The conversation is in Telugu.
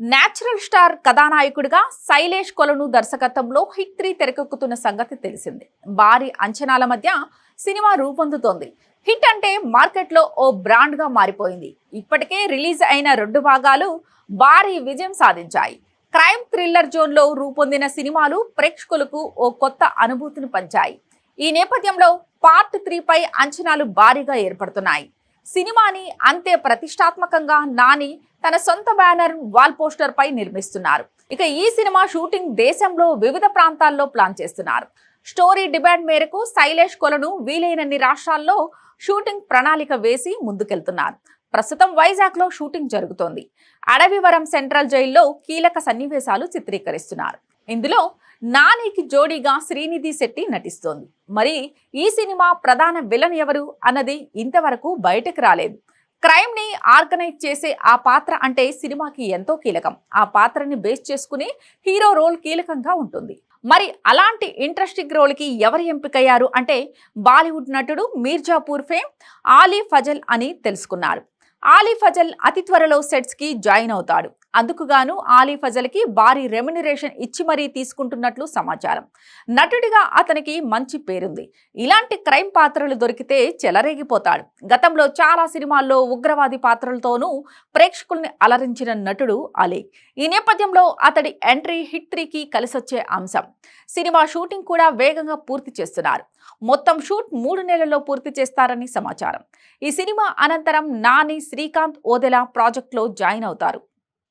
నేచురల్ స్టార్ కథానాయకుడిగా శైలేష్ కొలను దర్శకత్వంలో హిట్ త్రీ తెరకెక్కుతున్న సంగతి తెలిసిందే. భారీ అంచనాల మధ్య సినిమా రూపొందుతోంది. హిట్ అంటే మార్కెట్లో ఓ బ్రాండ్గా మారిపోయింది. ఇప్పటికే రిలీజ్ అయిన రెండు భాగాలు భారీ విజయం సాధించాయి. క్రైమ్ థ్రిల్లర్ జోన్లో రూపొందిన సినిమాలు ప్రేక్షకులకు ఓ కొత్త అనుభూతిని పంచాయి. ఈ నేపథ్యంలో పార్ట్ త్రీపై అంచనాలు భారీగా ఏర్పడుతున్నాయి. సినిమాని అంతే ప్రతిష్టాత్మకంగా నాని తన సొంత బ్యానర్ వాల్ పోస్టర్ పై నిర్మిస్తున్నారు. ఇక ఈ సినిమా షూటింగ్ దేశంలో వివిధ ప్రాంతాల్లో ప్లాన్ చేస్తున్నారు. స్టోరీ డిమాండ్ మేరకు శైలేష్ కొలను వీలైనన్ని రాష్ట్రాల్లో షూటింగ్ ప్రణాళిక వేసి ముందుకెళ్తున్నారు. ప్రస్తుతం వైజాగ్లో షూటింగ్ జరుగుతోంది. అడవివరం సెంట్రల్ జైల్లో కీలక సన్నివేశాలు చిత్రీకరిస్తున్నారు. ఇందులో నానికి జోడీగా శ్రీనిధి శెట్టి నటిస్తోంది. మరి ఈ సినిమా ప్రధాన విలన్ ఎవరు అన్నది ఇంతవరకు బయటకు రాలేదు. క్రైమ్ని ఆర్గనైజ్ చేసే ఆ పాత్ర అంటే సినిమాకి ఎంతో కీలకం. ఆ పాత్రని బేస్ చేసుకుని హీరో రోల్ కీలకంగా ఉంటుంది. మరి అలాంటి ఇంట్రెస్టింగ్ రోల్కి ఎవరు ఎంపికయ్యారు అంటే బాలీవుడ్ నటుడు మీర్జాపూర్ ఫేమ్ ఆలీ ఫజల్ అని తెలుసుకున్నారు. ఆలీ ఫజల్ అతి త్వరలో సెట్స్కి జాయిన్ అవుతాడు. అందుకుగాను ఆలీ ఫజల్కి భారీ రెమ్యునరేషన్ ఇచ్చి మరీ తీసుకుంటున్నట్లు సమాచారం. నటుడిగా అతనికి మంచి పేరుంది. ఇలాంటి క్రైమ్ పాత్రలు దొరికితే చెలరేగిపోతాడు. గతంలో చాలా సినిమాల్లో ఉగ్రవాది పాత్రలతోనూ ప్రేక్షకుల్ని అలరించిన నటుడు అలీ ఈ నేపథ్యంలో అతడి ఎంట్రీ హిట్ త్రీకి కలిసొచ్చే అంశం. సినిమా షూటింగ్ కూడా వేగంగా పూర్తి చేస్తున్నారు. మొత్తం షూట్ మూడు నెలల్లో పూర్తి చేస్తారని సమాచారం. ఈ సినిమా అనంతరం నాని శ్రీకాంత్ ఓదెలా ప్రాజెక్ట్లో జాయిన్ అవుతారు.